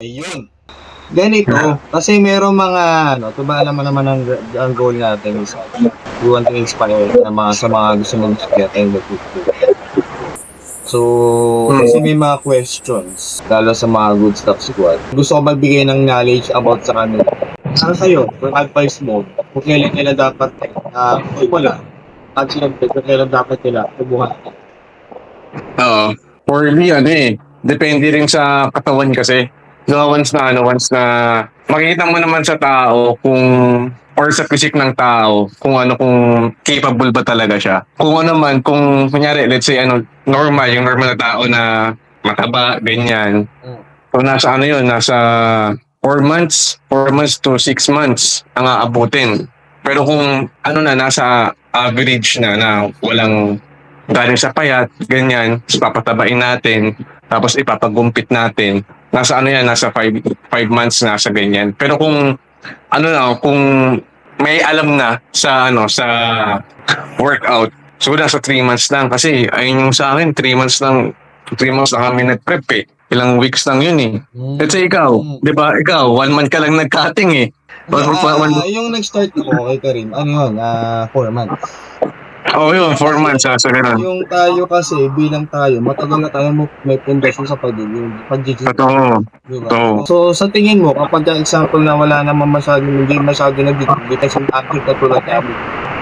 Ayun. Ganito, kasi meron mga, ano, ito ba alam mo naman ang, ang goal natin is we want to inspire na mga, sa mga gusto mong get in the future. So, kasi may mga questions, lalo sa mga good stuff squad. Gusto ko magbigay ng knowledge about sa kanila. Para sa'yo, kung advice mo, kung kailan nila dapat, uh, kung wala, at siyempre, kung kailan dapat nila tubuhan. Oo. For me, ano eh, depende rin sa katawan kasi. So, once na, ano, once na makikita mo naman sa tao kung or sa physique ng tao kung ano kung capable ba talaga siya. Kung ano man, kung kunyari, let's say, ano, normal, yung normal na tao na mataba, ganyan. So, nasa ano yun, nasa 4 months, 4 months to 6 months ang aabutin. Pero kung ano na, nasa average na, na walang galing sa payat, ganyan, tapos papatabain natin, tapos ipapagumpit natin. Nasa ano yan, nasa 5 months na sa ganyan. Pero kung ano na, kung may alam na sa ano sa workout, so nasa 3 months lang kasi ayun yung sa akin, 3 months lang 3 months lang kami nag-prep eh. Ilang weeks lang yun eh. Let's say ikaw, di ba? Ikaw, one month ka lang nag-cutting eh. One, Ah, one, one, yung nag-start ko, okay ka rin. Ano yun? Ah, four months. Oh yun, 4 months ha, sa ganun. Yung tayo kasi, bilang tayo, matagal na tayo may pundasyon sa pagiging. Totoo. Diba? Totoo. So, sa tingin mo, kapag example na wala naman masyadong, hindi masyado nag-dictate yung active na tulad namin,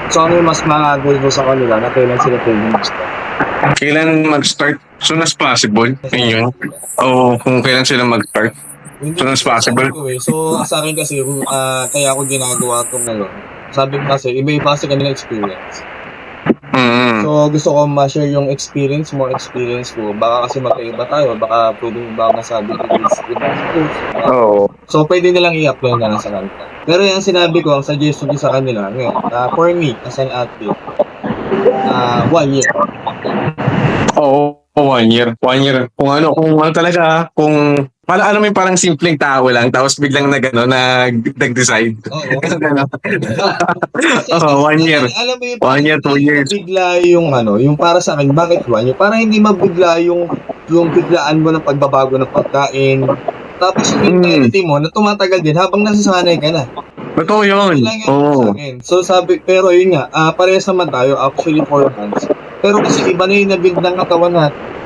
so ano yung mas makagol mo sa kanila na kailan sila pwede mag-start? Kailan mag-start? Soon as possible. Yun yun. O kung kailan sila mag-start. Soon as possible. ko eh. So, sa akin kasi, ah, kaya ako ginagawa ito ngayon. Sabi ko kasi, iba-iba kami ng experience. So, gusto ko ma-share yung experience mo, experience ko. Baka kasi magkaiba tayo, baka pwede ba masabi ko is schools. Oo. So, pwede nilang i-apply na lang sa kanila. Pero yung sinabi ko, ang suggestion ko sa kanila, ngayon, uh, for me, as an athlete, uh, one year. Oo. One year. One year. Kung ano, kung ano talaga, kung Para alam mo yung parang simpleng tao lang, tapos biglang nag, ano, nag, nag-decide. Oo. Oo, one year. Alam mo yung One year, two years. bigla yung ano, yung para sa akin, bakit one year? Para hindi mabigla yung yung biglaan mo ng pagbabago ng pagkain. Tapos yung Mm. mentality mo na tumatagal din habang nasasanay ka na. Totoo yun. Oo. akin. So sabi, pero yun nga, ah parehas naman tayo, actually 4 months. Pero kasi iba na yung nabuild ng katawan natin.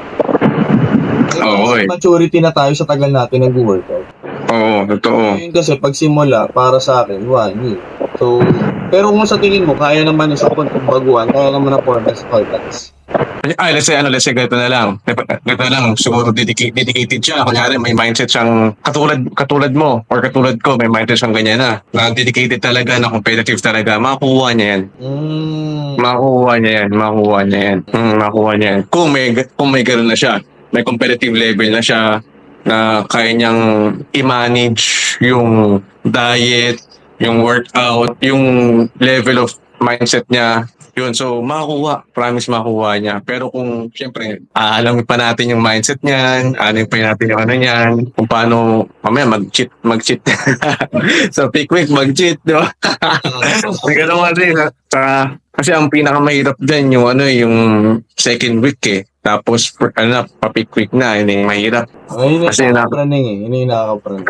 Oo, eh. maturity na tayo sa tagal natin nag-workout. Oo, totoo. Yun kasi pagsimula, para sa akin, one year. So, pero kung sa tingin mo, kaya naman yung sa puntong baguhan, kaya naman ang 4 months, 5 months. Ay, let's say, ano, let's say, ganito na lang. Ganito na lang, siguro dedicated, dedicated siya. Kunyari, may mindset siyang katulad, katulad mo, or katulad ko, may mindset siyang ganyan na. Na dedicated talaga, na competitive talaga. Makukuha niya yan. Mm. Makukuha niya yan. Makukuha niya yan. Hmm, makukuha niya yan. Kung may, kung may gano'n na siya, may competitive level na siya, na kaya niyang i-manage yung diet, yung workout, yung level of mindset niya. Yun, so makukuha. Promise makukuha niya. Pero kung, siyempre, aalamin pa natin yung mindset niyan, aalamin pa natin yung ano niyan, kung paano, mamaya mag-cheat, mag-cheat. so, pick week, mag-cheat, di ba? May ganun kasi. Sa, kasi ang pinakamahirap dyan yung ano yung second week eh. Tapos ano na, pa-pick week na, yun eh, mahirap. Yung Kasi na- nakakapraning eh. Yun yung nakakapraning.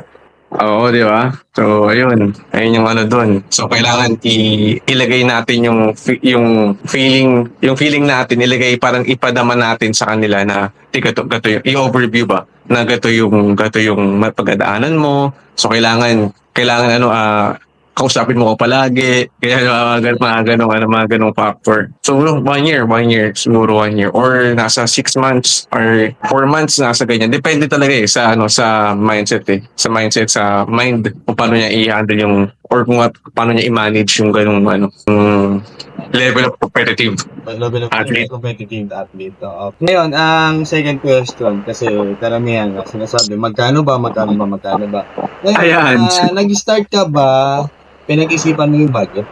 Oo, di ba? So, ayun. Ayun yung ano doon. So, kailangan i- ilagay natin yung fi- yung feeling, yung feeling natin, ilagay parang ipadama natin sa kanila na di gato, gato yung, i-overview ba? Na gato yung, gato yung pagdadaanan mo. So, kailangan, kailangan ano, ah, kausapin mo ko palagi. Kaya mga, mga ganong, ano, mga ganong factor. So, one year, one year, siguro one year. Or nasa six months or four months, nasa ganyan. Depende talaga eh sa, ano, sa mindset eh. Sa mindset, sa mind, kung paano niya i-handle yung, or kung paano niya i-manage yung ganong, ano, yung level of competitive. Level of Athlete. competitive athlete. Oo. Ngayon, ang second question, kasi karamihan nga sinasabi, magkano ba, magkano ba, magkano ba? Ngayon, Ayan. ah, nag-start ka ba, pinag-isipan mo yung budget?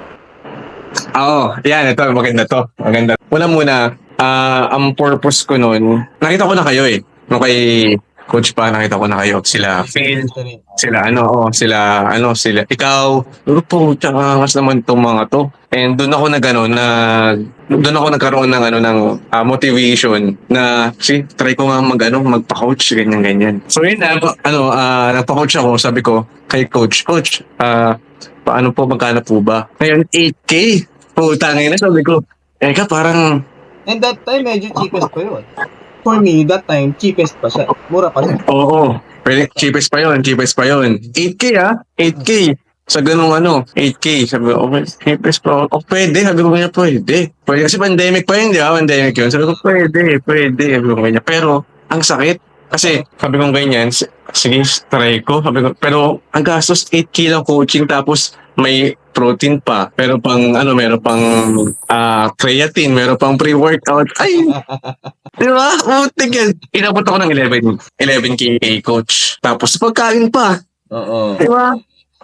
Oo, yan, ito, maganda to. Maganda. Una muna, ah, ang purpose ko nun, nakita ko na kayo eh. Nung kay Coach pa, nakita ko na kayo. Sila Phil, sila ano, oh, sila ano, sila ikaw. Pero po, tsaka angas naman tong mga to. And doon ako nag ano, na doon ako nagkaroon ng ano ng ah, motivation na si try ko nga mag ano, magpa-coach ganyan ganyan. So yun ano, ano ah, nagpa-coach ako, sabi ko kay coach, coach, ah paano po magkano po ba? Ngayon 8k. Putang ina, sabi ko. Eh ka parang And that time, medyo cheapest pa yun. For me, that time, cheapest pa siya. Mura pa rin. Oo. Pwede, cheapest pa yun, cheapest pa yun. 8K ah, 8K. Sa ganung ano, 8K. Sabi ko, okay, cheapest pa. O pwede, sabi ko kanya, pwede. Pwede kasi pandemic pa yun, di ba? Pandemic yun. Sabi ko, pwede, pwede. Sabi ko kanya. Pero, ang sakit. Kasi, sabi ko ganyan, sige, try ko. Sabi ko, pero, ang gastos, 8K lang coaching, tapos, may protein pa. Pero pang, ano, meron pang ah creatine, meron pang pre-workout. Ay, Di ba? Putik yan. Inabot ako ng 11, 11k coach. Tapos pagkain pa. Oo. Di ba?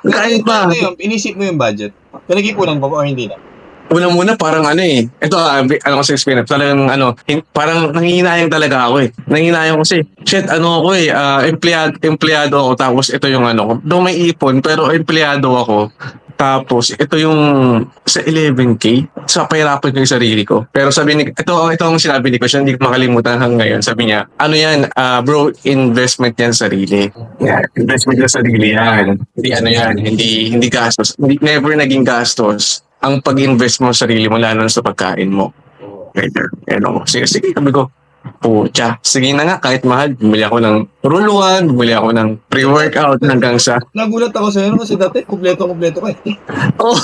Pagkain pa. Ano yun, inisip mo yung budget. Pinag-ipunan pa ba o hindi na? Una-muna parang ano eh. Ito, ah, ano ko sa experience. Talagang ano, hin- parang nanginayang talaga ako eh. Nanginayang kasi, shit, ano ako eh, ah, empleyado, empleyado ako. Tapos ito yung ano ko. Doon may ipon, pero empleyado ako. Tapos, ito yung sa 11K, sa pahirapan ko yung sarili ko. Pero sabi ni, ito, ito ang sinabi ni siya hindi ko makalimutan hanggang ngayon. Sabi niya, ano yan, ah, bro, investment yan sa sarili. Yeah, investment yan sa sarili yan. Hindi ano yan, hindi, hindi gastos. Hindi, never naging gastos ang pag-invest mo sa sarili mo, lalo na sa pagkain mo. Later. Ano, sige, sige, sabi ko, pucha, sige na nga, kahit mahal, bumili ako ng ruluan, bumili ako ng pre-workout hanggang sa, Nagulat ako sa'yo no, kasi dati, kumpleto-kumpleto ka eh. oh,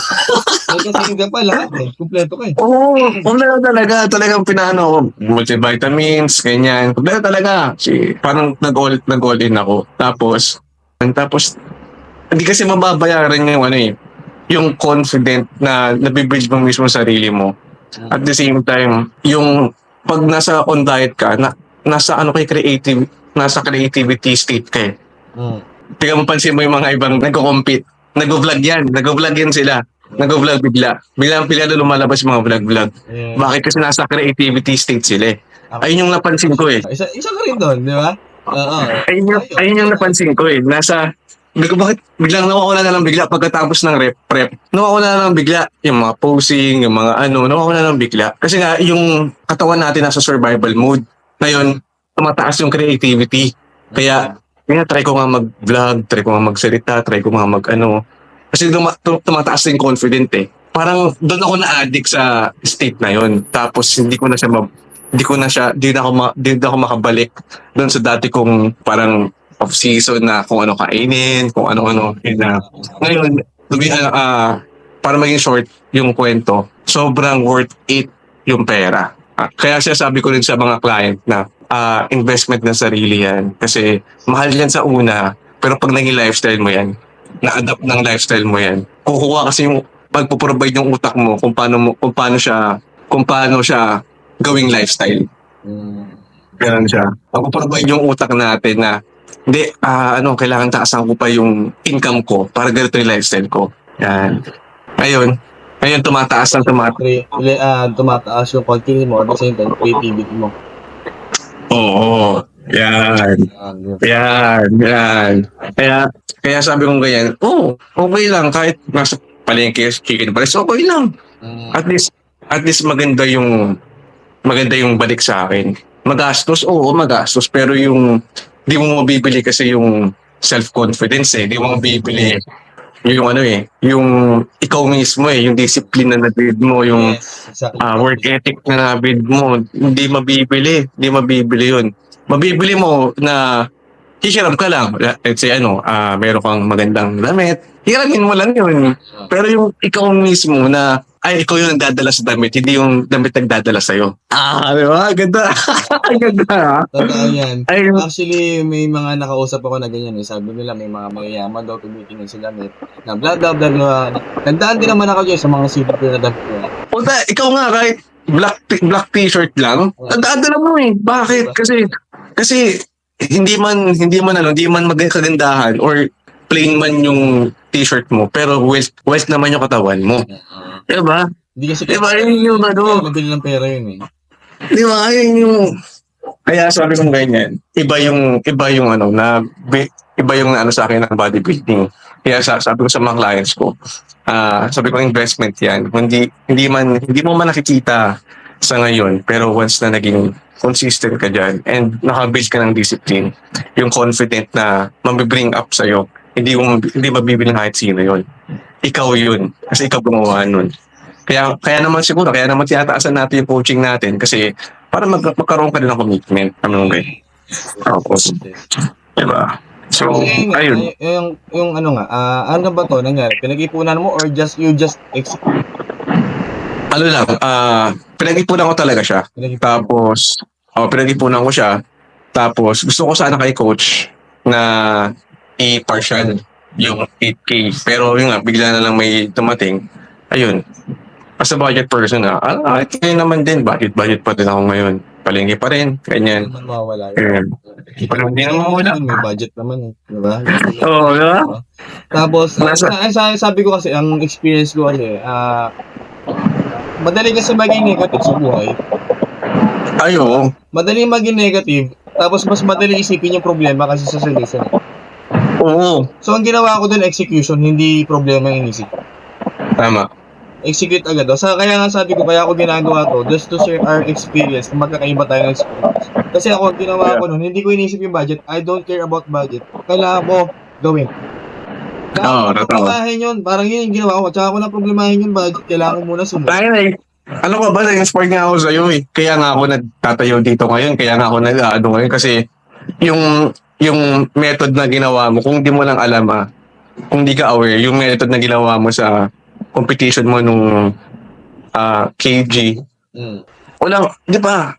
May kasing ka pa lahat eh. Kumpleto ka eh. Oo, oh, kompleto talaga. Talagang pinano. Multivitamins, ganyan. Kompleto talaga. Si, parang nag-all, nag-all in ako. Tapos, tapos, hindi kasi mababayaran yung ano eh, yung confident na nabibuild mo mismo sa sarili mo. At the same time, yung pag nasa on diet ka, na, nasa ano kay creative, nasa creativity state ka eh. Mm. Tingnan mo pansin mo yung mga ibang nagko-compete. Nag-vlog yan. Nag-vlog yan sila. Nag-vlog bigla. Biglang bigla na lumalabas yung mga vlog-vlog. Yeah. Bakit kasi nasa creativity state sila eh. Ayun yung napansin ko eh. Isa, isa ka rin doon, di ba? Oo. Ayun yung, ayun yung napansin ko eh. Nasa, ko bakit biglang nawawala na lang bigla pagkatapos ng rep, prep. Nawawala na lang bigla yung mga posing, yung mga ano, nawawala na lang bigla. Kasi nga, yung katawan natin nasa survival mode. Ngayon, tumataas yung creativity. Kaya, kaya try ko nga mag-vlog, try ko nga magsalita, try ko nga mag-ano. Kasi tuma- tum- tumataas yung confident eh. Parang doon ako na-addict sa state na yon. Tapos hindi ko na siya ma- hindi ko na siya, hindi na ako, ma, hindi na ako makabalik doon sa dati kong parang off season na kung ano kainin, kung ano-ano. Na. Ngayon, to be, ah, para maging short yung kwento, sobrang worth it yung pera. Ah, kaya siya sabi ko rin sa mga client na ah, investment ng sarili yan. Kasi mahal yan sa una, pero pag naging lifestyle mo yan, na-adapt ng lifestyle mo yan, kukuha kasi yung pagpo-provide yung utak mo kung paano mo kung paano siya kung paano siya gawing lifestyle. Mm. Ganun siya. Pagpo-provide yung utak natin na hindi, ah, ano, kailangan taasan ko pa yung income ko para ganito yung lifestyle ko. Yan. Ngayon, ngayon tumataas ng tumataas. Ah, tumataas yung confidence mo at the same time, creativity mo. Oo. Yan. Yan. Yan. Kaya, kaya sabi kong ganyan, oh, okay lang. Kahit nasa palengke, chicken breast, okay lang. Mm. At least, at least maganda yung, maganda yung balik sa akin. Magastos, oo, magastos. Pero yung, di mo mabibili kasi yung self-confidence eh. Di mo mabibili yung ano eh, yung ikaw mismo eh, yung discipline na nabid mo, yung Yes, exactly. ah, work ethic na nabid mo, hindi mabibili. Hindi mabibili yun. Mabibili mo na hihiram ka lang. Let's say ano, ah meron kang magandang damit. Hiramin mo lang yun. Pero yung ikaw mismo na, ay, ikaw yung nagdadala sa damit, hindi yung damit nagdadala sa'yo. Ah, di ba? Ganda. Ganda. Totoo yan. Ay, Actually, may mga nakausap ako na ganyan eh. Sabi nila may mga mayayaman daw tumitingin sa damit. Na blah blah blah blah. Nagdaan din naman ako dyan sa mga sipag na damit. Puta, ikaw nga, right? Black, t- black t-shirt lang. Nagdadala mo eh. Bakit? Kasi, kasi, hindi man, hindi man ano, hindi man magkagandahan or plain man yung t-shirt mo, pero wealth, wealth naman yung katawan mo. Diba? Hindi kasi Diba, yun yung ano, Mabili ng pera yun eh. Di ba? Yun yung, Kaya sabi ko ganyan, iba yung iba yung ano na iba yung ano sa akin ng bodybuilding. Kaya sa, sabi ko sa mga clients ko, ah sabi ko investment 'yan. Hindi hindi man hindi mo man nakikita sa ngayon, pero once na naging consistent ka diyan and naka-build ka ng discipline, yung confident na mabibring up sa hindi mo hindi mabibilang kahit sino 'yon. Ikaw 'yun kasi ikaw gumawa nun. Kaya kaya naman siguro kaya naman tinataasan natin yung coaching natin kasi para mag magkaroon ka din ng commitment. Ano nga Tapos, di ba? So, nga, ayun. y- yung, yung ano nga, ah, ano ba to nangyari? Pinag-ipunan mo or just you just? Ano lang, ah, pinag-ipunan ko talaga siya. Tapos, oh, pinag-ipunan ko siya. Tapos, gusto ko sana kay coach na i-partial yung 8K. Pero yun nga, bigla na lang may tumating. Ayun. As a budget person na, ah, ah, kaya naman din, budget-budget pa din ako ngayon. Palengke pa rin, Hindi ganyan. naman mawawala yun. Pero hindi naman mawawala. May budget naman eh. Diba? Oo, oh, di ba? Tapos, Nasa- sa, sa, sabi ko kasi, ang experience ko kasi, ah, madali kasi maging negative sa buhay. Ay, oo. Madali maging negative, tapos mas madali isipin yung problema kasi sa solution. Oo. So, ang ginawa ko dun, execution, hindi problema yung inisip. Tama. Execute agad. O, sa, kaya nga sabi ko, kaya ako ginagawa to, just to share our experience, kung magkakaiba tayo ng experience. Kasi ako, ang ginawa ko nun, hindi ko inisip yung budget. I don't care about budget. Kailangan ko gawin. Kailangan ko totoo. problemahin yun. Parang yun yung ginawa ko. Tsaka ako na problemahin yung budget. Kailangan ko muna sumunod. Tayo eh. Ano ka ba, na-inspire nga ako sa'yo eh. Kaya nga ako nagtatayo dito ngayon. Kaya nga ako nag-ano ngayon. Kasi yung yung method na ginawa mo, kung di mo lang alam ah, kung di ka aware, yung method na ginawa mo sa competition mo nung ah, KG, Mm. walang, di ba?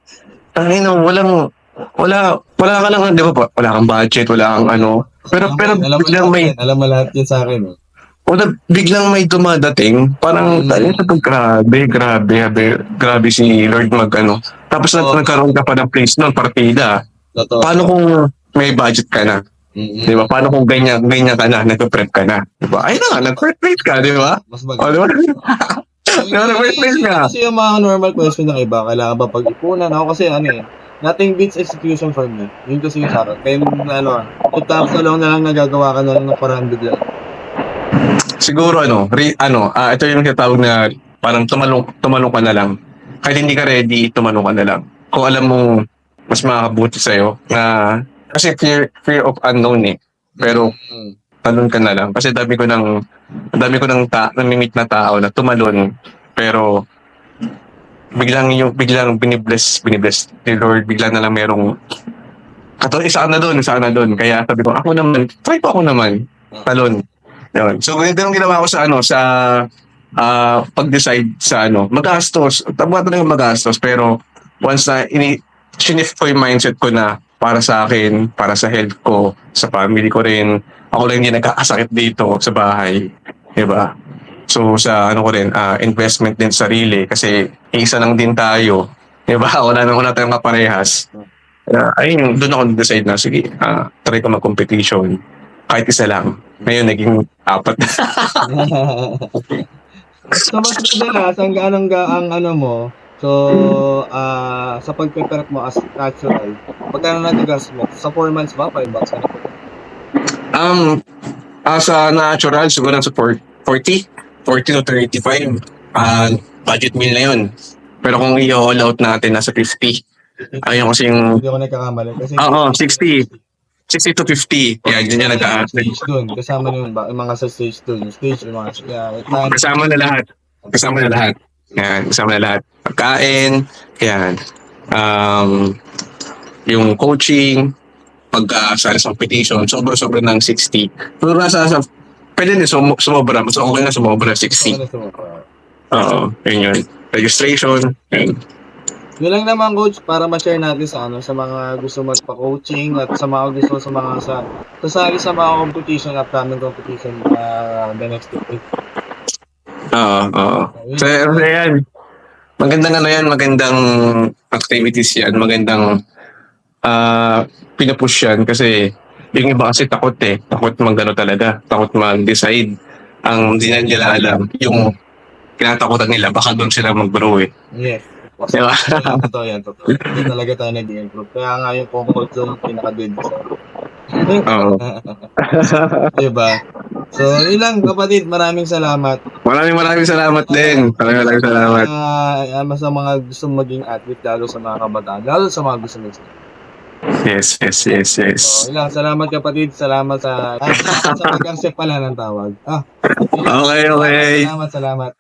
Ano, walang, wala, wala ka lang, di ba, pa- wala kang budget, wala kang ano. Pero, pero alam mo biglang lahat may, yan. Alam mo lahat yan sa akin. Eh. wala, biglang may dumadating, parang, Mm. tayo sa grabe, grabe, grabe, grabe si Lord mag, ano. Tapos Oo. nagkaroon ka pa ng place noon, partida. Totoo. Paano kung may budget ka na? Mm-mm. Di ba? Paano kung ganyan, ganyan ka na, nag-prep ka na? Di ba? Ay na, nag-prep ka, di ba? Mas O, maganda. di ba? Di ba, nag-prep ka. Kasi yung mga normal question ng iba, kailangan ba pag-ipunan? Ako kasi ano eh, nothing beats execution for me. Yun kasi yung sa akin. Kaya ano, two taps along na lang nagagawa ka na lang ng parang bigla. Siguro ano, re, ano, ah ito yung tinatawag na parang tumalong, tumalong ka na lang. Kahit hindi ka ready, tumalong ka na lang. Kung alam mo, mas makakabuti sa'yo na kasi fear, fear of unknown eh. Pero Mm. talon ka na lang. Kasi dami ko ng, dami ko ng ta, namimit na tao na tumalon. Pero biglang yung biglang binibless, binibless ni Lord, biglang na lang merong kato isa na doon, isa na doon. Kaya sabi ko, ako naman, try ko ako naman. Talon. Yun. So, ganito yung ginawa ko sa ano, sa ah, pag-decide sa ano, magastos. Tama talaga magastos, pero once na ini shift ko yung mindset ko na para sa akin, para sa health ko, sa family ko rin, ako lang hindi nagkakasakit dito sa bahay. Diba? So, sa ano ko rin, ah, investment din sa sarili kasi isa lang din tayo. Diba? Wala nang wala tayong kaparehas. Uh, ayun, doon ako decide na, sige, ah, try ko mag-competition. Kahit isa lang. Ngayon, naging apat na. so, mas madalas, ang, anong, ga- ang ano mo, so, ah sa pag-prep mo as natural, pagkano nagagas mo? Sa 4 months ba? 5 bucks ka na po? Um, as a natural, siguro sa 40, 40 to 35. Ah, budget meal na yun. Pero kung i-all out natin, nasa 50. Ayun kasi yung, Hindi ako nagkakamali. Kasi, Oo, 60. 60 to 50. Yan, yun yung nag stage doon. Kasama na yun ba? Yung mga sa stage doon. Stage, yung mga yeah. Kasama na lahat. Kasama na lahat. Yan, kasama na lahat. Pagkain, yan. Um, yung coaching, pagka sa sa competition, sobra-sobra ng 60. Pero nasa sa pwede din sum- sumobra, mas okay na sumobra 60. Ano sa mga- Oo, yun yun. Registration, yun. Yun lang naman coach para ma-share natin sa ano sa mga gusto magpa-coaching at sa mga gusto sa mga sa sasali sa mga competition upcoming competition uh, the next week. Oo, oo. So, so yan. Magandang ano yan, magandang activities yan, magandang ah pinupush yan kasi yung iba kasi takot eh. Takot magano talaga. Takot mag-decide. Ang hindi na nila alam, yung kinatakutan nila, baka doon sila mag-grow eh. Yes. Di ba? Yan, totoo yan, totoo. Hindi talaga tayo nag-improve. Kaya nga yung comfort zone pinaka-good. Oo. diba? So, yun lang kapatid, maraming salamat. Maraming maraming salamat din. Maraming maraming salamat. Uh, sa mga gusto maging athlete, lalo sa mga kabataan, lalo sa mga gusto mag Yes, yes, yes, yes. So, yun lang, salamat kapatid, salamat sa, ah, sa pag-accept pala ng tawag. Ah, Okay, okay. salamat, salamat.